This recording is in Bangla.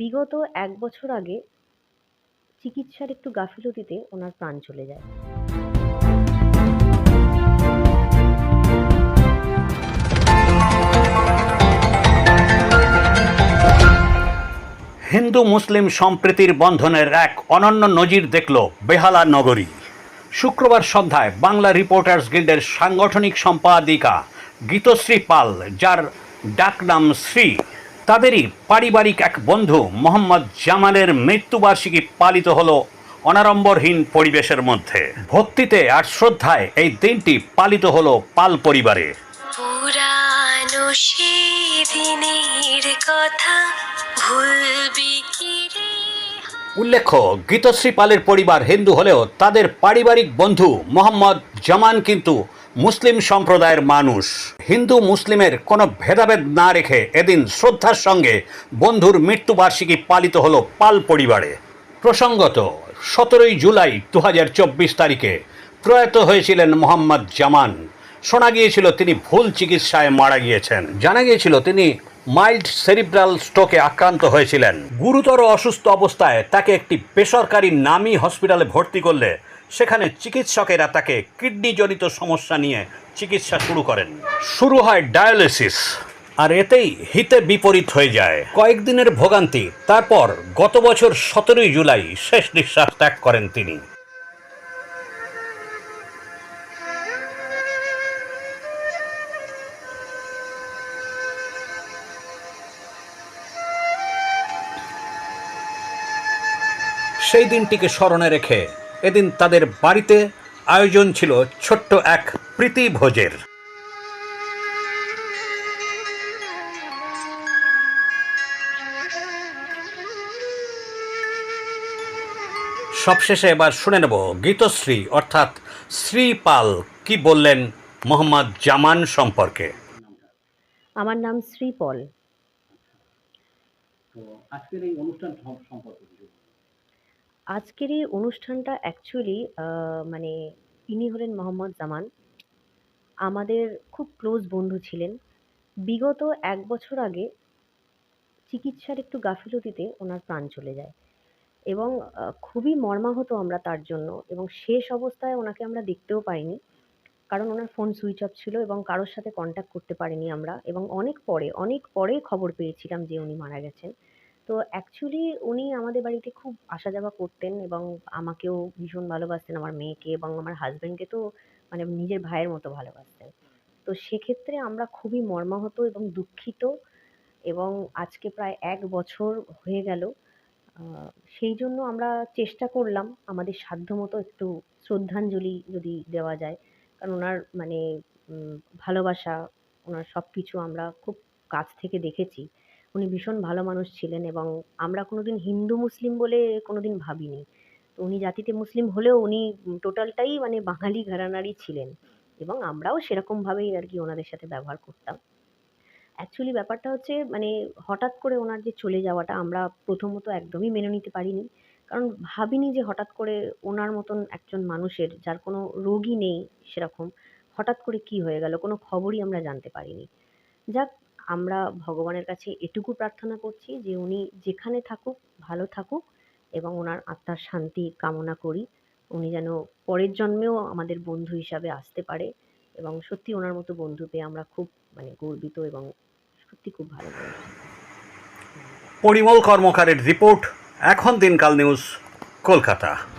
বিগত এক বছর আগে চিকিৎসার একটু গাফিলতিতে ওনার প্রাণ চলে যায়। হিন্দু মুসলিম সম্প্রীতির বন্ধনের এক অনন্য নজির দেখল বেহালা নগরী। শুক্রবার সন্ধ্যায় বাংলা রিপোর্টার্স গিল্ডের সাংগঠনিক সম্পাদিকা গীতশ্রী পাল, যার ডাকনাম শ্রী তাদেরই পারিবারিক এক বন্ধু মোহাম্মদ জামালের মৃত্যুবার্ষিকী পালিত হলো অনাড়ম্বরহীন পরিবেশের মধ্যে। ভক্তিতে আর শ্রদ্ধায় এই দিনটি পালিত হলো পাল পরিবারে। পুরানো সেই কথা ভুলবি কি উল্লেখ্য গীতশ্রী পালের পরিবার হিন্দু হলেও তাদের পারিবারিক বন্ধু মোহাম্মদ জামান কিন্তু মুসলিম সম্প্রদায়ের মানুষ, হিন্দু মুসলিমের কোনো ভেদাভেদ না রেখে এদিন শ্রদ্ধার সঙ্গে বন্ধুর মৃত্যুবার্ষিকী পালিত হলো পাল পরিবারে। প্রসঙ্গত, সতেরোই জুলাই দুহাজার চব্বিশ তারিখে প্রয়াত হয়েছিলেন মোহাম্মদ জামান। শোনা গিয়েছিল তিনি ভুল চিকিৎসায় মারা গিয়েছেন। জানা গিয়েছিল তিনি মাইল্ড সেরিব্রাল স্ট্রোকে আক্রান্ত হয়েছিলেন। গুরুতর অসুস্থ অবস্থায় তাকে একটি বেসরকারি নামী হসপিটালে ভর্তি করলে সেখানে চিকিৎসকেরা তাকে কিডনিজনিত সমস্যা নিয়ে চিকিৎসা শুরু করেন। শুরু হয় ডায়ালিসিস, আর এতেই হিতে বিপরীত হয়ে যায়। কয়েকদিনের ভোগান্তি, তারপর গত বছর সতেরোই জুলাই শেষ নিঃশ্বাস ত্যাগ করেন তিনি। সেই দিনটিকে স্মরণে রেখে এদিন তাদের বাড়িতে আয়োজন ছিল ছোট্ট এক প্রীতি ভোজের সবশেষে এবার শুনে নেব গীতশ্রী অর্থাৎ শ্রীপাল কি বললেন মোহাম্মদ জামান সম্পর্কে আমার নাম শ্রীপল তো আজকের এই অনুষ্ঠান সম্পর্কে। আজকের এই অনুষ্ঠানটা অ্যাকচুয়ালি মানে ইনি হলেন মোহাম্মদ জামান। আমাদের খুব ক্লোজ বন্ধু ছিলেন। বিগত এক বছর আগে চিকিৎসার একটু গাফিলতিতে ওনার প্রাণ চলে যায়। এবং খুবই মর্মাহত আমরা তার জন্য এবং শেষ অবস্থায় ওনাকে আমরা দেখতেও পাইনি। কারণ ওনার ফোন সুইচ অফ ছিল এবং কারোর সাথে কন্ট্যাক্ট করতে পারিনি আমরা। এবং অনেক পরে অনেক পরে খবর পেয়েছিলাম যে উনি মারা গেছেন। তো অ্যাকচুয়ালি উনি আমাদের বাড়িতে খুব আসা যাওয়া করতেন এবং আমাকেও ভীষণ ভালোবাসতেন, আমার মেয়েকে এবং আমার হাজবেন্ডকে তো মানে নিজের ভাইয়ের মতো ভালোবাসতেন। তো সেক্ষেত্রে আমরা খুবই মর্মাহত এবং দুঃখিত এবং আজকে প্রায় এক বছর হয়ে গেল। সেই জন্য আমরা চেষ্টা করলাম আমাদের সাধ্যমতো একটু শ্রদ্ধাঞ্জলি যদি দেওয়া যায়। কারণ ওনার মানে ভালোবাসা, ওনার সব কিছু আমরা খুব কাছ থেকে দেখেছি। উনি ভীষণ ভালো মানুষ ছিলেন এবং আমরা কোনোদিন হিন্দু মুসলিম বলে কোনো দিন ভাবিনি। তো উনি জাতিতে মুসলিম হলেও উনি টোটালটাই মানে বাঙালি ঘরানারই ছিলেন এবং আমরাও সেরকমভাবেই আর কি ওনাদের সাথে ব্যবহার করতাম। অ্যাকচুয়ালি ব্যাপারটা হচ্ছে মানে হঠাৎ করে ওনার যে চলে যাওয়াটা আমরা প্রথমত একদমই মেনে নিতে পারিনি। কারণ ভাবিনি যে হঠাৎ করে ওনার মতন একজন মানুষের যার কোনো রোগই নেই সেরকম, হঠাৎ করে কি হয়ে গেল কোনো খবরই আমরা জানতে পারিনি। যাক আমরা ভগবানের কাছে এটুকু প্রার্থনা করছি যে উনি যেখানে থাকুক, ভালো থাকুক এবং ওনার আত্মার শান্তি কামনা করি। উনি যেন পরের জন্মেও আমাদের বন্ধু হিসাবে আসতে পারে এবং সত্যি ওনার মতো বন্ধু পেয়ে আমরা খুব মানে গর্বিত এবং সত্যি খুব ভালো পরিমল কর্মকারের রিপোর্ট, এখন দিনকাল নিউজ, কলকাতা।